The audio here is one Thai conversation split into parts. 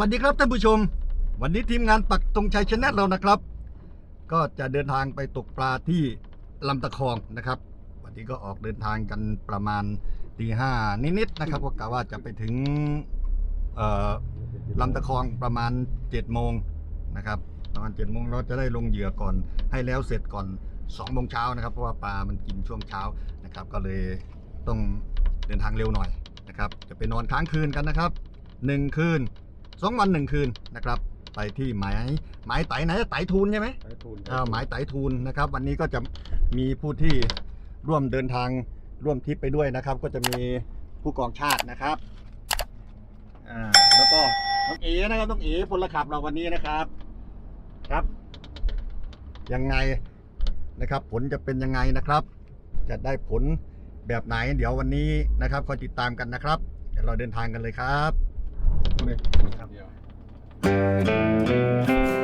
สวัสดีครับท่านผู้ชม วันนี้ทีมงานปักตรงชัยชนะเรานะครับ ก็จะเดินทางไปตกปลาที่ลำตะคองนะครับ วันนี้ก็ออกเดินทางกันประมาณตีห้านิดๆนะครับก็กะว่าจะไปถึงลำตะคองประมาณ7จ็ดโมงนะครับประมาณ7จ็ดโมงเราจะได้ลงเหยื่อก่อนให้แล้วเสร็จก่อน2องโมงเช้านะครับ เพราะว่าปลามันกินช่วงเช้านะครับ ก็เลยต้องเดินทางเร็วหน่อยนะครับ จะไปนอนค้างคืนกันนะครับหนึ่งคืน สองวันหนึ่งคืนนะครับ ไปที่หมายหมายไตไหนไตทูนใช่ไหมสายทุนอ่าหมายไตทูลนะครับ วันนี้ก็จะมีผู้ที่ร่วมเดินทางร่วมทริปไปด้วยนะครับ ก็จะมีผู้กองชาตินะครับอ่าแล้วก็น้องเอ๋นะครับน้องเอ๋พลขับเราวันนี้นะครับครับ ยังไงนะครับ ผลจะเป็นยังไงนะครับ จะได้ผลแบบไหน เดี๋ยววันนี้นะครับคอยติดตามกันนะครับ เดี๋ยวเราเดินทางกันเลยครับ เดียวแ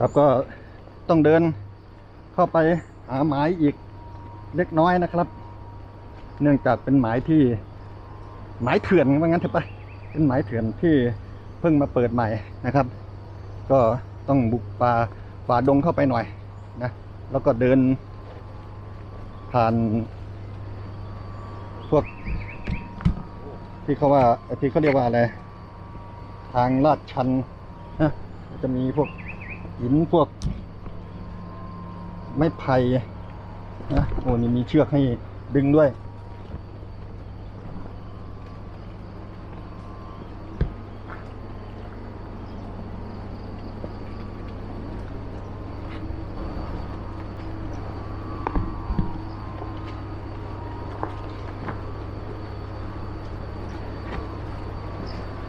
ครับก็ต้องเดินเข้าไปหาหมายอีกเล็กน้อยนะครับ เนื่องจากเป็นหมายที่หมายเถื่อนว่างั้นเถอะไปเป็นหมายเถื่อนที่เพิ่งมาเปิดใหม่นะครับ ก็ต้องบุกป่าฝ่าดงเข้าไปหน่อยนะแล้วก็เดินผ่านพวกที่เขาว่าที่เขาเรียกว่าอะไรทางลาดชันนะจะมีพวก หินพวก ไม้ไผ่นะโอ้นี่มีเชือกให้ดึงด้วย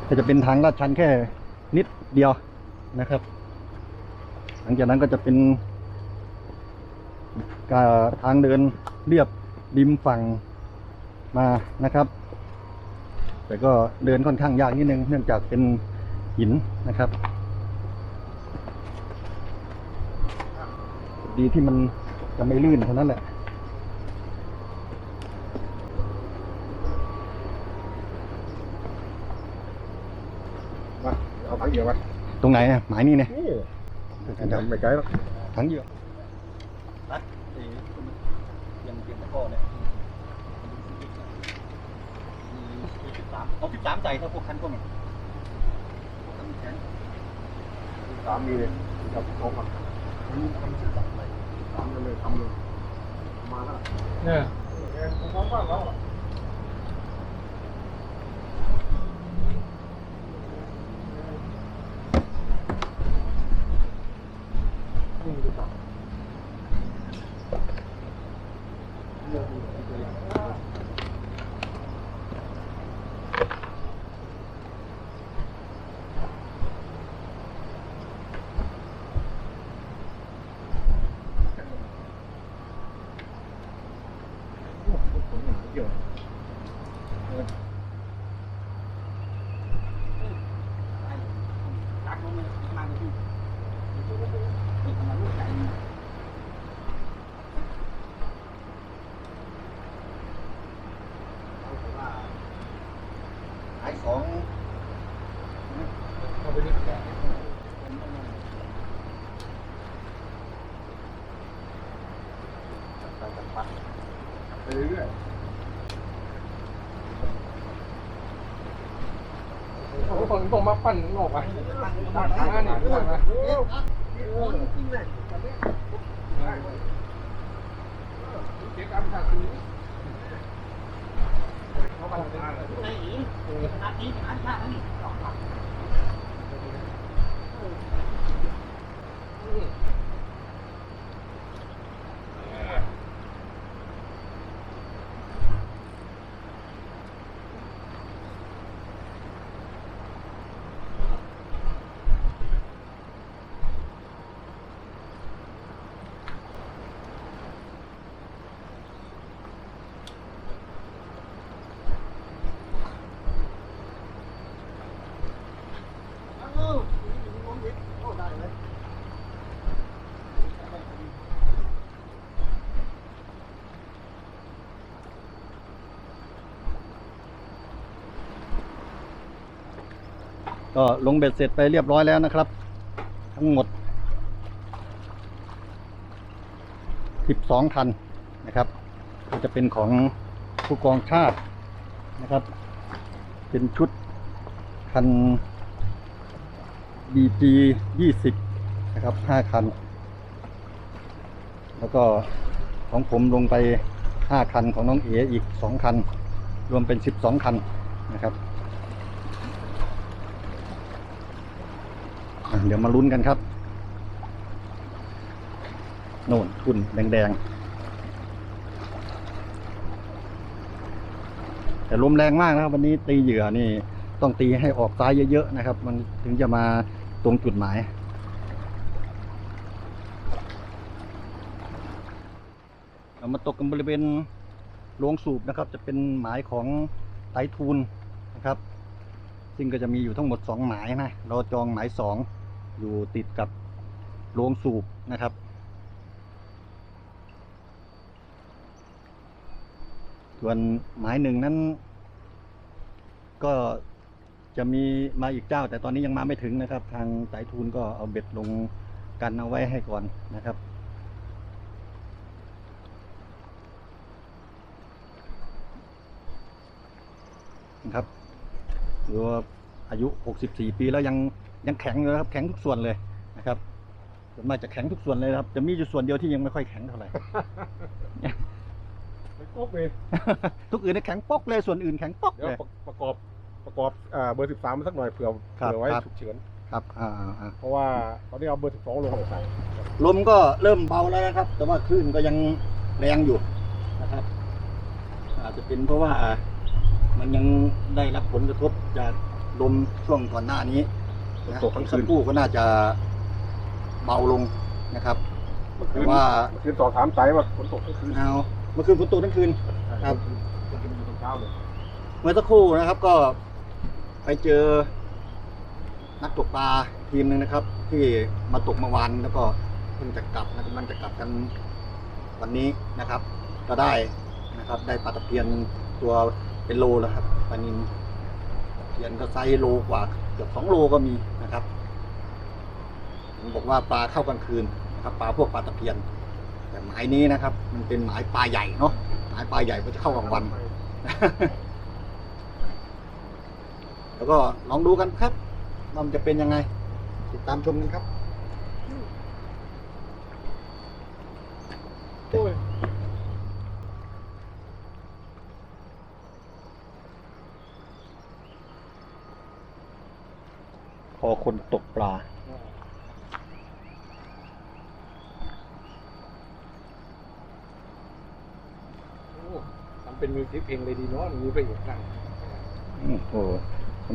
ก็จะเป็นทางลาดชันแค่นิดเดียวนะครับ ลังจากนั้นก็จะเป็นกาทางเดินเรียบริมฝั่งมานะครับ แต่ก็เดินค่อนข้างยากนิดนึงเนื่องจากเป็นหินนะครับ ดีที่มันจะไม่ลื่นเท่านั้นแหละมาเอาถังเหยื่อมาตรงไหนอะหมายนี่เนี่ย นี่ไม่ไกลหรอกถังเหยื่อยังเตรียมตะกร้อเนี่ยมีสิบสามเอาสิบสามใจถ้าพวกคันพวกนี้พวกคันแข็ง สามมีเลยครับสองพัน มีคันสิบสามใจ สามเลยทำเลยมาแล้ว เนี่ย แกของบ้านเราอะ นี่ดูต่อ เกี่ยว ตักลงมามาเลยพี่นี่ทำมาลูกใหญ่นี่ขายของ เข้าไปนี่แกะ ไปเรื่อย โอ้โหคน ต้องมาปั่นหนอกไปตั้งทางนี่ด้วยนะเก็บการประชาชนเขาปั้นเป็นอะไร ก็ลงเบ็ดเสร็จไปเรียบร้อยแล้วนะครับ ทั้งหมด 12 คันนะครับ ก็จะเป็นของผู้กองชาตินะครับ เป็นชุดคัน BG 20 นะครับ 5 คัน แล้วก็ของผมลงไป 5 คันของน้องเออีก 2 คัน รวมเป็น 12 คันนะครับ อะ เดี๋ยวมาลุ้นกันครับ โน่นทุนแดงๆ แต่ลมแรงมากนะครับ วันนี้ตีเหยื่อนี่ต้องตีให้ออกซ้ายเยอะๆนะครับ มันถึงจะมาตรงจุดหมายเรามาตกกันบริเวณโรงสูบนะครับ จะเป็นหมายของไตทูนนะครับ ซึ่งก็จะมีอยู่ทั้งหมดสองหมายนะ เราจองหมายส อยู่ติดกับโรงสูบนะครับ ส่วนหมายหนึ่งนั้น ก็จะมีมาอีกเจ้า แต่ตอนนี้ยังมาไม่ถึงนะครับ ทางสายทูนก็เอาเบ็ดลงกันเอาไว้ให้ก่อนนะครับนะครับหรือว่าอายุ 64 ปีแล้วยัง ยังแข็งอยู่นะครับ แข็งทุกส่วนเลยนะครับส่วนมากจะแข็งทุกส่วนเลยนะครับ จะมีอยู่ส่วนเดียวที่ยังไม่ค่อยแข็งเท่าไหร่ ไปกุ๊บเลยทุกอื่นเนี่ยแข็งปอกเลยส่วนอื่นแข็งปอกเดี๋ยวเลยประกอบประกอบอ่าเบอร์สิบสามมาสักหน่อยเผื่อครับเผื่อไว้ครับ ฉุกเฉินครับอ่าอ่าอ่าเพราะว่าตอนนี้เอาเบอร์สิบสองลงใส่ลมก็เริ่มเบาแล้วนะครับ แต่ว่าคลื่นก็ยังแรงอยู่นะครับ อาจจะเป็นเพราะว่ามันยังได้รับผลกระทบจากลมช่วงก่อนหน้านี้ นะตกทั้งสัคืกนครู่ก็น่าจะเบาลงนะครับเมื่อคืแต่นว่าเมื่อคืนต่อถามสายว่าฝนตกทั้งคืนเอาเมื่อคืนฝนตกทั้งคืน ครับ เมื่อคืนตอนเช้าเลยเมื่อสักครู่นะครับก็ไปเจอ นักตกปลาทีมหนึ่งนะครับ ที่มาตกเมื่อวานแล้วก็เพิ่งจะกลับนะกำลังจะกลับกันวันนี้นะครับ ก็ได้นะครับ ได้ปลาตะเพียนตัวเป็นโลแล้วครับปลานินตะเพียนก็ไซส์โลกว่าเกือบสองโลก็มีนะครับผมบอกว่าปลาเข้ากลางคืนนะครับ ปลาพวกปลาตะเพียน แต่หมายนี้นะครับ มันเป็นหมายปลาใหญ่เนาะหมายปลาใหญ่มันจะเข้ากลางวัน แล้วก็ลองดูกันครับว่ามันจะเป็นยังไง ติดตามชมกันครับ โอ้ย พอ คนตกปลาโอ้ทำเป็นมิวสิกเพลงเลยดีเนาะมีพระเอกนั่ง โอ้โห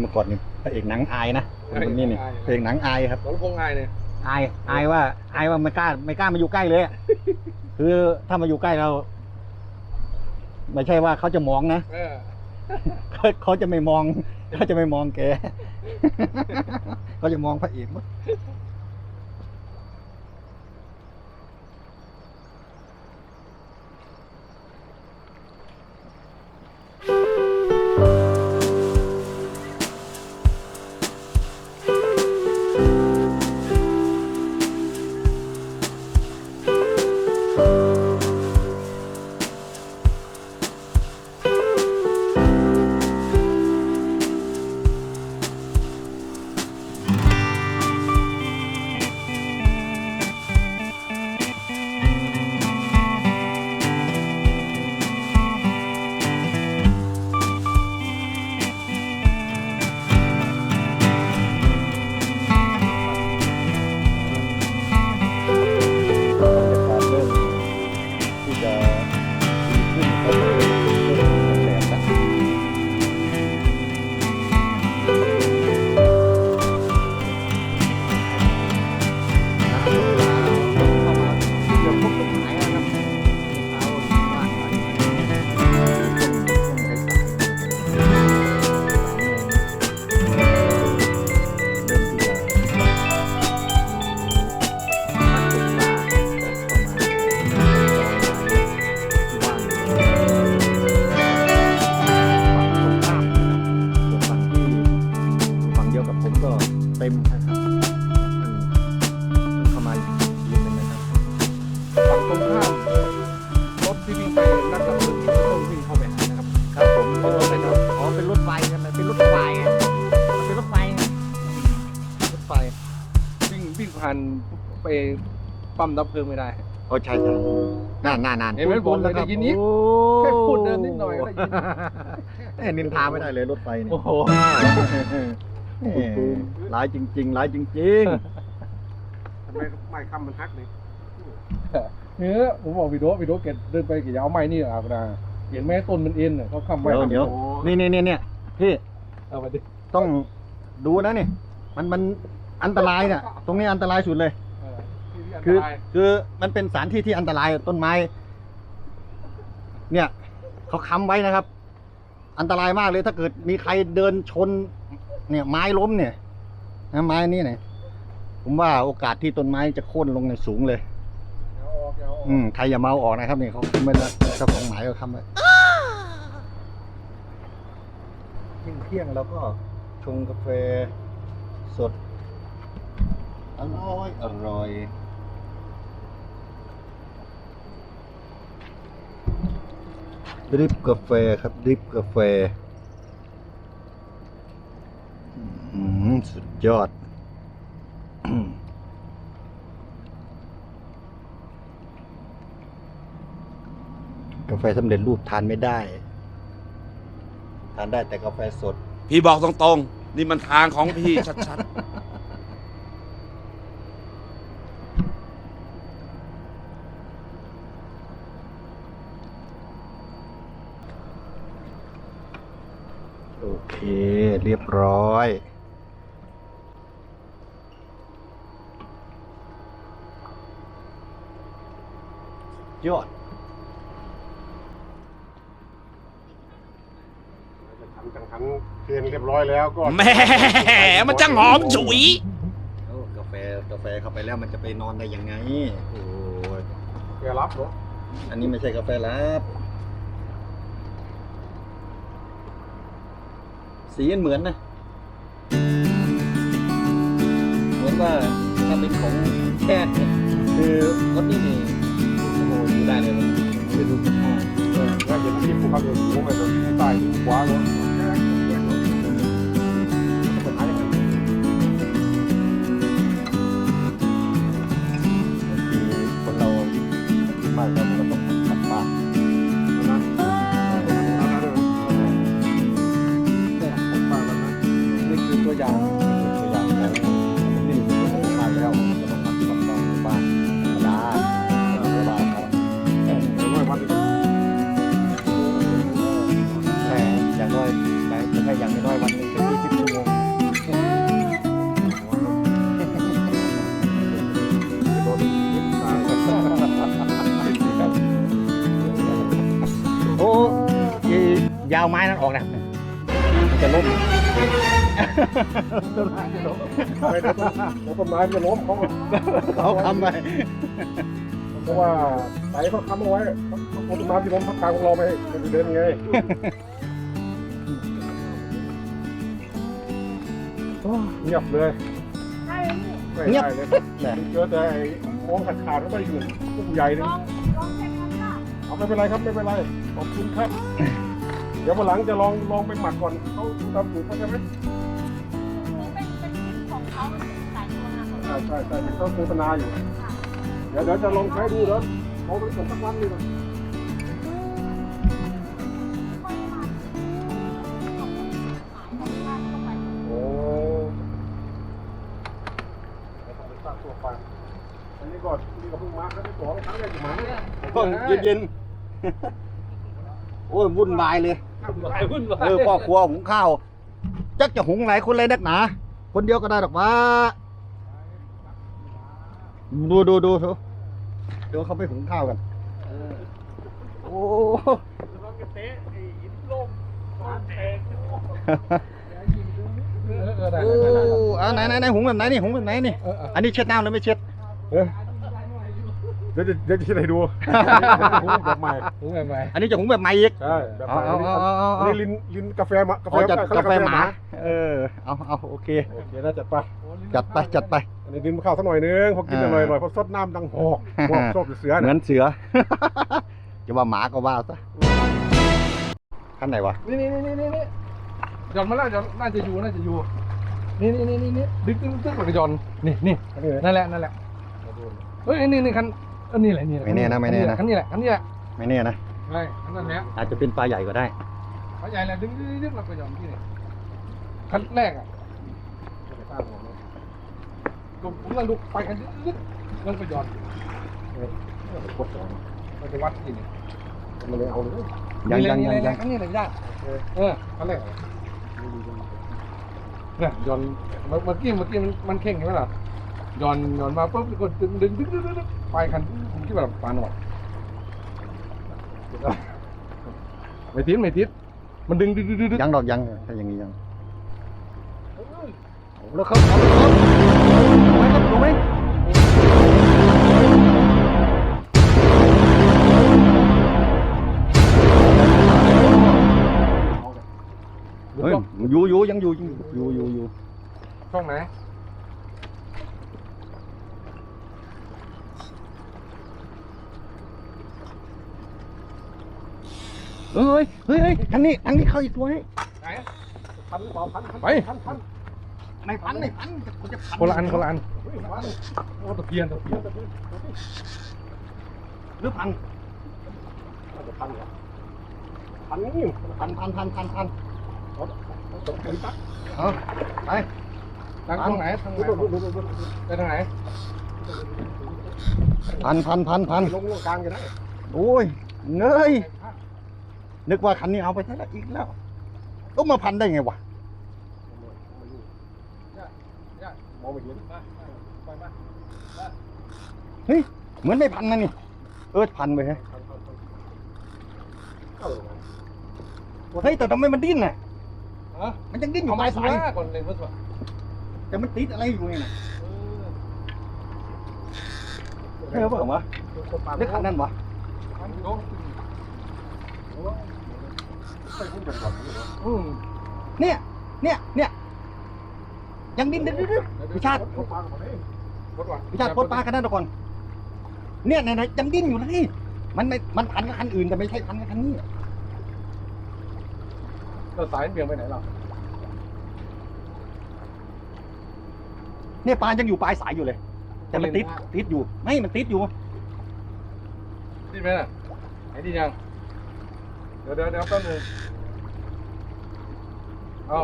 เมื่อก่อนนี่พระเอกหนังอายนะคนคนนี้นี่อายพระเอกหนังอายครับรถพงง่ายเนี่ยอายอายว่าอายว่าไม่กล้าไม่กล้ามาอยู่ใกล้เลยอะคือถ้ามาอยู่ใกล้เรา ไม่ใช่ว่าเขาจะมองนะ เออ เขาเขาจะไม่มอง เขาจะไม่มองแก เขาจะมองพระเอกมั้ง ปั๊มดับเพลิงไม่ได้ โอ้ใช่ใช่น่านน่านน่านเห็นไหมบอกเลยคุ้ๆะครับได้ยินนี้โอ้แค่พูดเดินนิดหน่อยก็ได้ยินเอ้ยนินทาไม่ได้เลยรถไฟเนี่ยโอ้โหเอ้ยร้ายจริงๆร้ายจริงทำไมไม่คำมันฮักเลยเนี่ยผมบอกวิดีโอวิดีโอเกตเดินไปกี่ยาวไม้นี่อาบนาเห็นไหมต้นมันเอ็นน่ะเขาค้ำๆไว้เดี๋ยวเดี๋ยวนี่นี่นี่เนี่ยพี่เอามาดิต้องดูนะนี่ มันมันอันตรายเนี่ยตรงนี้อันตรายสุดเลยเออ ที่ที่อันตคือรายคือมันเป็นสถานที่ที่อันตรายต้นไม้ เนี่ยเขาค้ำไว้นะครับ อันตรายมากเลยถ้าเกิดมีใครเดินชน เนี่ยไม้ล้มเนี่ยนะไม้นี่เนี่ยผมว่าโอกาสที่ต้นไม้จะโค่นลงในยสูงเลยเอาออกเอาออกอืมใครอย่าเมาออกนะครับนี่เขาค้ำไว้แล้วเจ้าของหมายเขาค้ำไว้ยิ่งเที่ยงแล้วก็ชงกาแฟสดอร่อยอร่อย ดริปกาแฟครับดริปกาแฟสุดยอด กาแฟสำเร็จรูปทานไม่ได้ ทานได้แต่กาแฟสด พี่บอกตรงๆ นี่มันทางของพี่ชัดโอเค เรียบร้อยยอดทำจังหันเทียนเรียบร้อยแล้วก็ๆแหม่มันจังหอมฉุยโอ้กาแฟกาแฟเข้าไปแล้วมันจะไปนอนได้ยังไงโอ้ยแกรับเนาะอันนี้ไม่ใช่กาแฟลับ สีมันเหมือนนะเหมือนว่าถ้าเป็นของแพทย์เนี่ยคือรถนี่ มันจะล้มไม่ได้แล้วต้นไม้จะล้มเขาเขาทำไปเพราะว่าไสเขาค้ำเอาไว้เขาต้นไม้ที่ล้มทับกลางของเราไปเดินไงเงียบเลยไม่ได้เลยเจอแต่มองขาดขาดๆแล้วไปอยู่ผู้ใหญ่เลยลองลองเช็คกันค่ะเอาไม่เป็นไรครับไม่เป็นไรขอบคุณครับ เดี๋ยววันหลังจะลองลองไปหมักก่อนเขาทำถูกเขาใช่ไหมคือเป็นเป็นคลิปของเขาเป็นหลายตัวนะใช่ใช่ใช่เห็นเขาโฆษณาอยู่เดี๋ยวเดี๋ยวจะลองใช้ดูแล้วเขาไปส่งสักวันหนึงก่อนโอ้เดี๋ยวต้องไปสร้างตัวฟังอันนี้ก็นี่ก็เพิ่งมาครั้งที่สองครั้งแรกอยู่หมาเนี่ยเย็นเย็นๆโอ้ยวุ่นวายเลย หลายหุ้นหลายเออพ่อครัวหุงข้าวจักจะหุงหลายคนเลยนักหนาคนเดียวก็ได้หรอกว่าดูดูดูดูเดี๋ยวเขาไปหุงข้าวกันโอ้เออเออได้โอ้ได้ได้เอาไหนไหนไหนหุงแบบไหนนี่หุงแบบไหนนี่เออเอออันนี้เช็ดน้ำหรือไม่เช็ดเดี๋ยวจะเดี๋ยวจะให้ดูแบบใหม่รู้ไหมไหมอันนี้จะหุงแบบใหม่อีกใช่แบบใหเอาม่เอาเอาเอาอันเอานี้ลินลินกาแฟมากาแฟเอาจัดเขกาเรียแฟหมาเออเอาเอาโอเคโอเคน่าจัดไปจัดไปจัดไปอันนี้ดินข้าวสักหน่อยนึงพอกินอ่าหน่อยหน่อยพอซดน้ำดังหอกหอกชอบเสือเหมืนะอนเสือจะว่าหมาก็ว่าซะขั้นไหนวะนี่นี่นี่นี่นี่หย่อนมาแล้วหย่อนน่าจะอยู่น่าจะอยู่นี่นี่นี่นี่นี่ดึงดึงดึงหลักหย่อนนี่นี่อันนี้เลยนั่นแหละนั่นแหละเฮ้ยนี่นี่คัน เออนี่แหละนี่แหละไม่แน่นะไม่แน่นะ คันนี้แหละคันนี้แหละไม่แน่นะใช่คันนั้นแหละอาจจะเป็นปลาใหญ่ก็ได้เขาใหญ่แหละดึงดึงดึงหลักหย่อนที่นี่คันแรกอะผมผมกำลังดูไปกันดึงดึงลงไปหย่อนกดก่อนเราจะวัดที่นี่มันเลยเอาเลยยังนี่แหยัละงนี่ยังแหยัละงคันนี้แหละพี่ได้เออคันแรกเหรอเนี่ยหย่อนเมื่อเมื่อกี้เมื่อกี้มันมันเข่งใช่ไหมล่ะหย่อนหย่อนมาปุ๊บก็ดึงดึงดึงดึงดึงดึงไปคันผม คิดว่าปลาหน่อยไม่ติดไม่ติดมันดึงดึงดึงดึงดึงยังดอกยังถ้าอย่างนี้ยังแล้วเขาเอาเขา เฮ้ยเฮ้ยเฮ้ยทางนี้ทางนี้เข้าอีกตัวให้ไหนพันหรือเปล่าพันพันไปพันพันไม่พันไม่พันกูจะพันคนละอันคนละอันเฮ้ยพันโอ้ตะเพียนตะเพียนหรือพันน่าจะพันเหรอพันนี่พันพันพันพันพันตกไปตักเอาไปทางทางไหนทางไหนดูดูดูดูดูไปทางไหนพันพันพันพันลงลงกลางกันได้โอ้ยเงย นึกว่าคันนี้เอาไปใช้แล้วอีกแล้วก็มาพันได้ไงวะมองไม่เห็นเฮ้ยเหมือนไม่พันนะนี่ เออพันไปฮะเข้าเลยเฮ้ยแต่ทำไมมันดิ้นน่ะฮะมันยังดิ้นอเอายู่ปไม้ลายสุสายราก่อนเลยเพื่อนแต่มันติดอะไรอยู่ไงน่ะใช่หรือเปล่าวะเล็กขนาดนั้นวะ อืมเนี่ย เนี่ย เนี่ย ยังดิ้นดิ้นดิ้นดิ้นพิชาติรถก่อนพิชาติโคตรปลากันนั่นก่อน เนี่ยไหนๆยังดิ้นอยู่เลยมันไม่มันพันกับคันอื่นแต่ไม่ใช่พันกับคันนี้เราสายเบี่ยงไปไหนล่ะเนี่ยปลายังอยู่ปลายสายอยู่เลย แต่มันติดติดอยู่ ไม่ มันติดอยู่ดิ้นไหมน่ะไหนดิ้นยัง เดี๋ยวเดี๋ยวเดี๋ยวแป๊บนึงเอา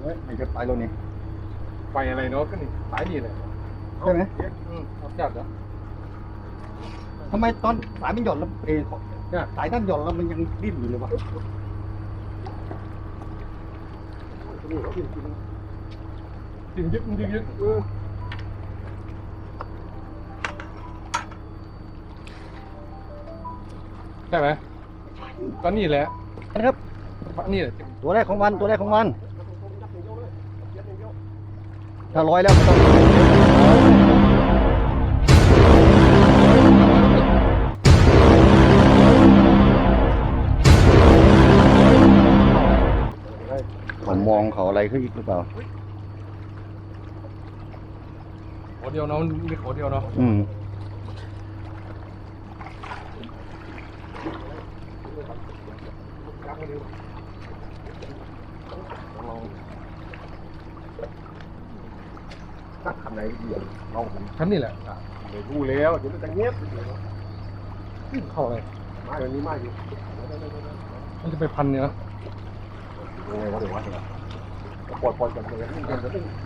เฮ้ยไม่จะไปแล้วนี่ไปอะไรเนาะก็นี่สายดีเลยใช่ไหมอืมเอาจัดเหรอทำไมตอนสายมันหย่อนแล้วเออเนี่ยสายด้านหย่อนแล้วมันยังดิ้นอยู่เลยวะดึงยึดดึงยึดเออ ใช่ไหมก็นี่แหละนะครับ นี่แหละตัวแรกของวันตัวแรกของวัน ถ้าร้อยแล้วมันต้องเขามองเขาอะไรขึ้นอีกหรือเปล่าขอเดียวเนาะมันมีขอเดียวเนาะอืม ทำไหนดีอะลองผมทำนี่แหละเดี๋ยวดูแล้วเดี๋ยวมันจะเงียบเข้าอะไรมาเดี๋ยวนี้มาอยู่มันจะไปพันเนี่ยนะยังไงวะเดี๋ยววะเดี๋ยวปล่อยปล่อยกันเลย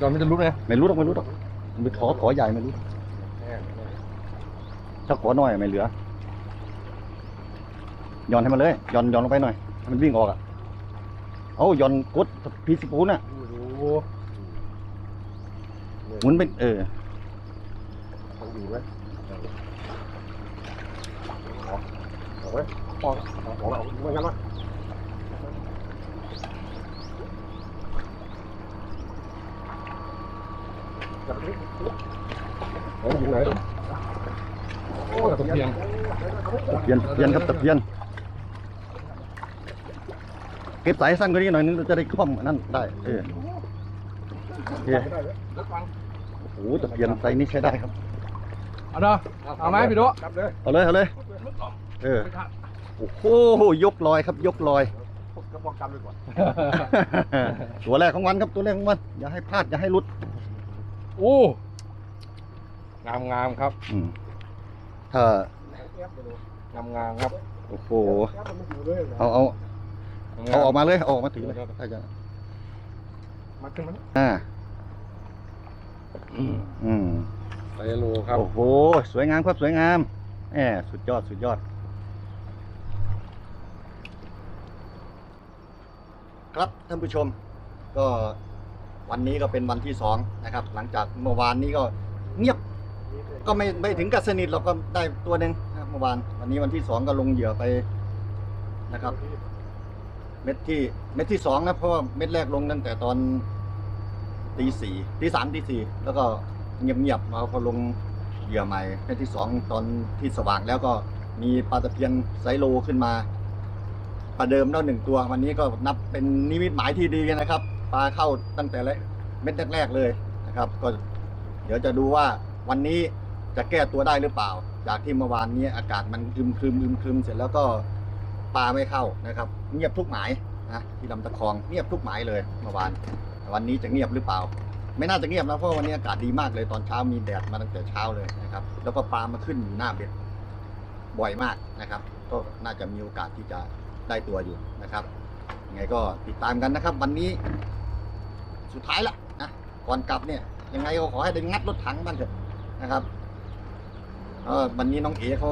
ก่อนมันจะรู้ไหมไม่รู้หรอกไม่รู้หรอกมันไปขอขอใหญ่ไม่รู้ถ้าขอหน่อยไม่เหลือย้อนให้มันเลยย้อนย้อนลงไปหน่อยให้ มันวิ่งออกอะ เอาย้อนกดพีสปูนอะดูหมุนเป็นเออมันอยู่ไหมเอาไว้ออกออกแล้วไม่งั้นวะจับนี่โอ้ยอยู่ไหนโอ้ยตะเพียนตะเพียนตะเพียนครับตะเพียน เก็บสายสั้นกว่านี้หน่อยนึงเราจะได้คล่อมอันนั่นได้เออโอเคโอ้โหตะเพียนไซส์นี้ใช้ได้ครับ เอาเด้อเอาไหมพี่ดุจับเลยเอาเลยเอาเลยเออโอ้โหยกลอยครับ ยกลอยกระบอกกันไปก่อนตัวแรกของวันครับตัวแรกของวันอย่าให้พลาดอย่าให้หลุดโอ้งามงามครับอืมถ้างามงามครับ โอ้โหเอาเอา เอาออกมาเลยเอาออกมาถือเลยถ้าจะมาขึ้นมาอ่าอืมไซโลครับ โอ้โห สวยงามครับสวยงามแหมสุดยอดสุดยอด ครับท่านผู้ชม ก็วันนี้ก็เป็นวันที่สองนะครับ หลังจากเมื่อวานนี้ก็เงียบ ก็ไม่ไม่ถึงกับสนิทเราก็ได้ตัวหนึ่งนะครับเมื่อวาน วันนี้วันที่สองก็ลงเหยื่อไปนะครับ เม็ดที่เม็ดที่สองนะเพราะว่าเม็ดแรกลงตั้งแต่ตอนตีสี่ตีสามตีสี่แล้วก็เงียบๆมาพอลงเหยื่อใหม่เม็ดที่สองตอนที่สว่างแล้วก็มีปลาตะเพียนไซโลขึ้นมาประเดิมแล้วหนึ่งตัว วันนี้ก็นับเป็นนิมิตหมายที่ดีนะครับปลาเข้าตั้งแต่เม็ดแรกๆเลยนะครับ ก็เดี๋ยวจะดูว่าวันนี้จะแก้ตัวได้หรือเปล่า จากที่เมื่อวานนี้อากาศมันครึมครึมครึมครึมเสร็จแล้วก็ ปลาไม่เข้านะครับ เงียบทุกหมายนะที่ลำตะคองเงียบทุกหมายเลยเมื่อวานวันนี้จะเงียบหรือเปล่า ไม่น่าจะเงียบนะเพราะวันนี้อากาศดีมากเลยตอนเช้ามีแดดมาตั้งแต่เช้าเลยนะครับ แล้วก็ปลามาขึ้นอยู่หน้าเบ็ดบ่อยมากนะครับ ก็น่าจะมีโอกาสที่จะได้ตัวอยู่นะครับยังไงก็ติดตามกันนะครับ วันนี้สุดท้ายละนะก่อนกลับเนี่ยยังไงก็ขอให้ได้งัดรถถังบ้างเถอะนะครับเออวันนี้น้องเอ๋เขา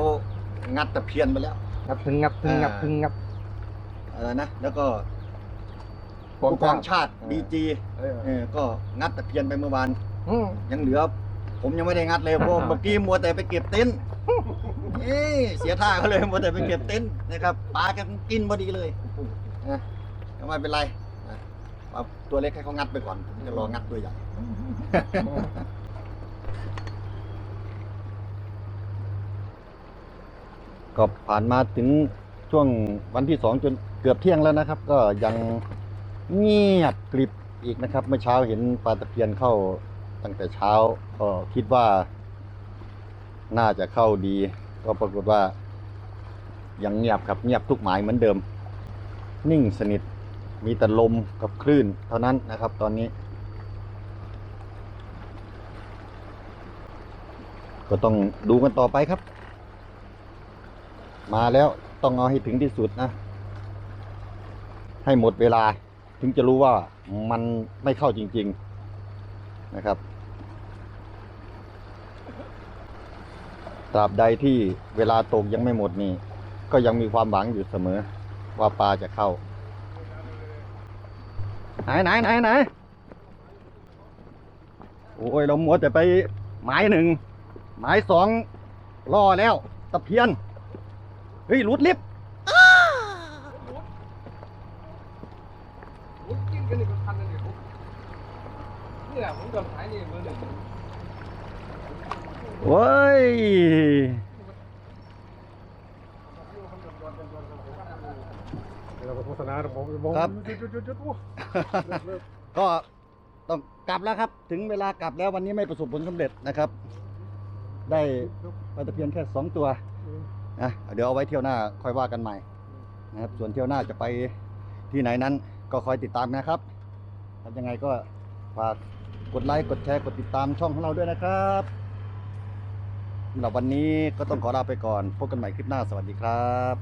งัดตะเพียนไปแล้ว งับถึงงับถึงงับถึงงับอะไรนะแล้วก็ผู้กองชาติดีจีเออเออก็งัดตะเพียนไปเมื่อวานอืมยังเหลือ ผมยังไม่ได้งัดเลยเพราะเมื่อกี้มัวแต่ไปเก็บเต็นท์เอ้ยเสียท่าเขาเลยมัวแต่ไปเก็บเต็นท์นะครับปลากันกินพอดีเลยนะก็ไม่เป็นไรนะเอาตัวเล็กให้เขางัดไปก่อนผมจะรองัดตัวใหญ่ ก็ผ่านมาถึงช่วงวันที่สองจนเกือบเที่ยงแล้วนะครับ ก็ยังเงียบกริบอีกนะครับ เมื่อเช้าเห็นปลาตะเพียนเข้าตั้งแต่เช้า ก็คิดว่า น่าจะเข้าดี ก็ปรากฏว่า ยังเงียบครับเงียบทุกหมายเหมือนเดิม นิ่งสนิทมีแต่ลมกับคลื่นเท่านั้นนะครับ ตอนนี้ ก็ต้องดูกันต่อไปครับ มาแล้วต้องเอาให้ถึงที่สุดนะ ให้หมดเวลาถึงจะรู้ว่ามันไม่เข้าจริง ๆนะครับตราบใดที่เวลาตกยังไม่หมดนี่ ก็ยังมีความหวังอยู่เสมอ ว่าปลาจะเข้า ไหนไหนไหนไหนโอ้ยเราหมัวแต่ไปหมายหนึ่งหมายสองล่อแล้ว ตะเพียน เฮ้ยหลุดลิฟต์โอ้ยกินกันนี่เป็นพันเลยเนี่ยนี่แหละผมโดนสายนี่เบอร์หนึ่งโอ้ยเราไปโฆษณาผมผมครับ จุดจุดจุดจุดโอ้ก็ต้องกลับแล้วครับ ถึงเวลากลับแล้ววันนี้ไม่ประสบผลสำเร็จนะครับ ได้ปลาตะเพียนแค่สองตัว นะเดี๋ยวเอาไว้เที่ยวหน้าค่อยว่ากันใหม่นะครับส่วนเที่ยวหน้าจะไปที่ไหนนั้นก็คอยติดตามนะครับทำยังไงก็ฝากกดไลค์กดแชร์กดติดตามช่องของเราด้วยนะครับสำหรับวันนี้ก็ต้องขอลาไปก่อนพบกันใหม่คลิปหน้าสวัสดีครับ